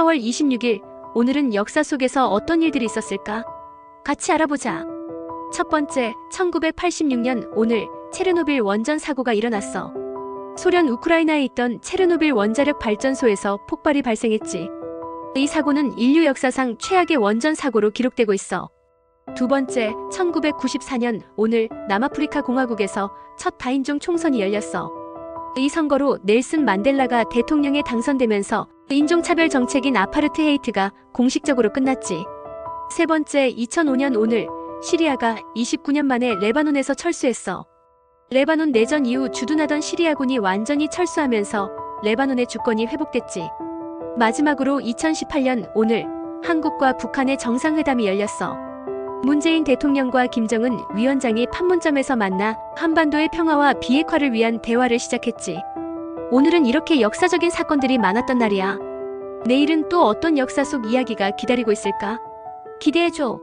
4월 26일, 오늘은 역사 속에서 어떤 일들이 있었을까? 같이 알아보자. 첫 번째, 1986년 오늘 체르노빌 원전 사고가 일어났어. 소련 우크라이나에 있던 체르노빌 원자력 발전소에서 폭발이 발생했지. 이 사고는 인류 역사상 최악의 원전 사고로 기록되고 있어. 두 번째, 1994년 오늘 남아프리카 공화국에서 첫 다인종 총선이 열렸어. 이 선거로 넬슨 만델라가 대통령에 당선되면서 인종차별 정책인 아파르트헤이트가 공식적으로 끝났지. 세 번째, 2005년 오늘 시리아가 29년 만에 레바논에서 철수했어. 레바논 내전 이후 주둔하던 시리아군이 완전히 철수하면서 레바논의 주권이 회복됐지. 마지막으로 2018년 오늘 한국과 북한의 정상회담이 열렸어. 문재인 대통령과 김정은 위원장이 판문점에서 만나 한반도의 평화와 비핵화를 위한 대화를 시작했지. 오늘은 이렇게 역사적인 사건들이 많았던 날이야. 내일은 또 어떤 역사 속 이야기가 기다리고 있을까? 기대해줘.